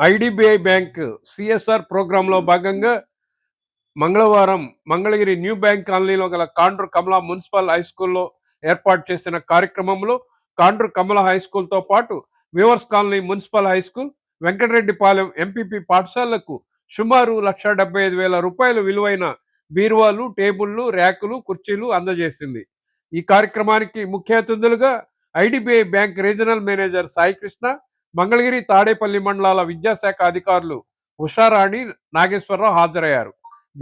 IDBI bank CSR ప్రోగ్రాంలో భాగంగా మంగళవారం మంగళగిరి న్యూ బ్యాంక్ కాలనీలో గల కాండ్రు కమలా మున్సిపల్ హై స్కూల్లో ఏర్పాటు చేసిన కార్యక్రమంలో కాండ్రు కమల హై స్కూల్తో పాటు weavers colony municipal high school Venkatareddypalem MPP పాఠశాలలకు సుమారు లక్ష డెబ్బై ఐదు వేల రూపాయలు విలువైన బీరువాలు టేబుళ్ళు ర్యాకులు కుర్చీలు అందజేసింది. ఈ కార్యక్రమానికి ముఖ్య అతిథులుగా IDBI bank regional manager Saikrishna Mangalagiri Tadepalli మండలాల విద్యాశాఖ అధికారులు ఉషారాణి నాగేశ్వరరావు హాజరయ్యారు.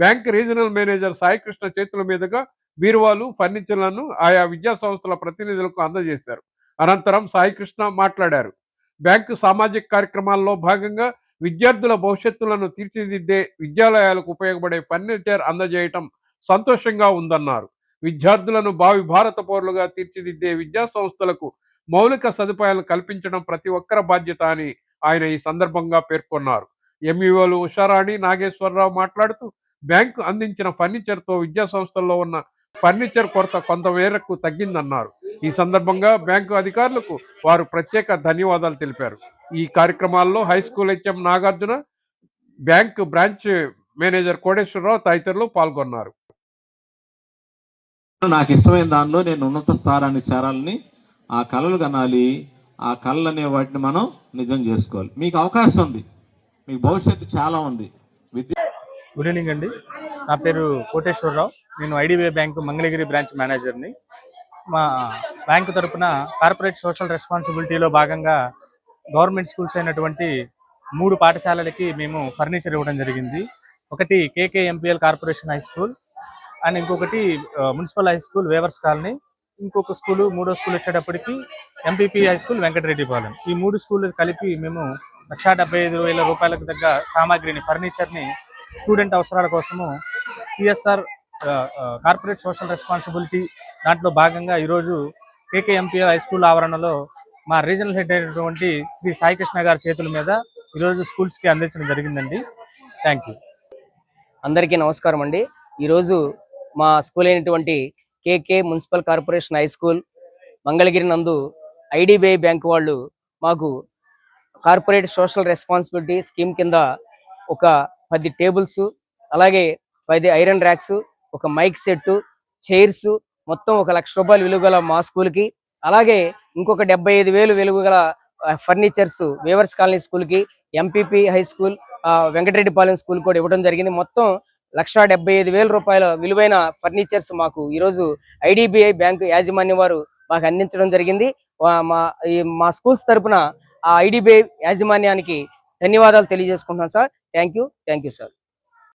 బ్యాంక్ రీజనల్ మేనేజర్ సాయికృష్ణ చేతుల మీదుగా బీరువాలు ఫర్నిచర్లను ఆయా విద్యా సంస్థల ప్రతినిధులకు అందజేశారు. అనంతరం సాయికృష్ణ మాట్లాడారు. బ్యాంకు సామాజిక కార్యక్రమాల్లో భాగంగా విద్యార్థుల భవిష్యత్తులను తీర్చిదిద్దే విద్యాలయాలకు ఉపయోగపడే ఫర్నిచర్ అందజేయటం సంతోషంగా ఉందన్నారు. విద్యార్థులను భావి భారత పౌరులుగా తీర్చిదిద్దే విద్యా సంస్థలకు మౌలిక సదుపాయాలు కల్పించడం ప్రతి ఒక్కరి బాధ్యత అని ఆయన ఈ సందర్భంగా పేర్కొన్నారు. ఎంఈఓలు ఉషారాణి నాగేశ్వరరావు మాట్లాడుతూ బ్యాంకు అందించిన ఫర్నిచర్తో విద్యా సంస్థల్లో ఉన్న ఫర్నిచర్ కొరత కొంతమేరకు తగ్గిందన్నారు. ఈ సందర్భంగా బ్యాంకు అధికారులకు వారు ప్రత్యేక ధన్యవాదాలు తెలిపారు. ఈ కార్యక్రమాల్లో high school HM Nagarjuna bank branch manager Koteswararao తదితరులు పాల్గొన్నారు. నాకు ఇష్టమైన దానిలో నేను ఉన్నత స్థానాన్ని చేరాలని ఆ కళలు కనాలి ఆ కళలు అనే వాటిని మనం నిజం చేసుకోవాలి. మీకు అవకాశం ఉంది. మీకు భవిష్యత్తు చాలా ఉంది. విద్య గుడ్ ఈవినింగ్ అండి. నా పేరు కోటేశ్వరరావు. నేను ఐడిబిఐ బ్యాంకు మంగళగిరి బ్రాంచ్ మేనేజర్ని. మా బ్యాంకు తరపున కార్పొరేట్ సోషల్ రెస్పాన్సిబిలిటీలో భాగంగా గవర్నమెంట్ స్కూల్స్ అయినటువంటి మూడు పాఠశాలలకి మేము ఫర్నిచర్ ఇవ్వడం జరిగింది. ఒకటి KKMPL corporation high school and ఇంకొకటి municipal high school weavers colony. ఇంకొక స్కూల్ మూడో స్కూల్ వచ్చేటప్పటికి ఎంపీపీ హై స్కూల్ వెంకటరెడ్డిపాలెం. ఈ మూడు స్కూల్ కలిపి మేము లక్షా డెబ్బై ఐదు వేల రూపాయలకు తగ్గ సామాగ్రిని ఫర్నిచర్ని స్టూడెంట్ అవసరాల కోసము సిఎస్ఆర్ కార్పొరేట్ సోషల్ రెస్పాన్సిబిలిటీ దాంట్లో భాగంగా ఈరోజు కేకేఎంపీ హై స్కూల్ ఆవరణలో మా రీజనల్ హెడ్ అయినటువంటి శ్రీ సాయికృష్ణ గారి చేతుల మీద ఈరోజు స్కూల్స్కి అందించడం జరిగిందండి. థ్యాంక్ యూ అందరికీ నమస్కారం అండి ఈరోజు మా స్కూల్ అయినటువంటి KK municipal corporation high school Mangalagiri నందు ఐడిబిఐ బ్యాంక్ వాళ్ళు మాకు కార్పొరేట్ సోషల్ రెస్పాన్సిబిలిటీ స్కీమ్ కింద ఒక పది టేబుల్స్ అలాగే పది ఐరన్ ర్యాక్స్ ఒక మైక్ సెట్ చైర్స్ మొత్తం ఒక లక్ష రూపాయలు విలువ గల మా స్కూల్కి అలాగే ఇంకొక డెబ్బై ఐదు వేలు విలువ గల ఫర్నిచర్స్ వేవర్స్ కాలనీ స్కూల్కి ఎంపీపీ హై స్కూల్ ఆ, వెంకటరెడ్డిపాలెం స్కూల్ కూడా ఇవ్వడం జరిగింది. మొత్తం లక్షా డెబ్బై ఐదు వేల రూపాయల విలువైన ఫర్నిచర్స్ మాకు ఈరోజు ఐడిబిఐ బ్యాంకు యాజమాన్యం వారు మాకు అందించడం జరిగింది. మా మా స్కూల్స్ తరఫున ఆ ఐడిబిఐ యాజమాన్యానికి ధన్యవాదాలు తెలియజేసుకుంటున్నాను sir. Thank you thank you sir.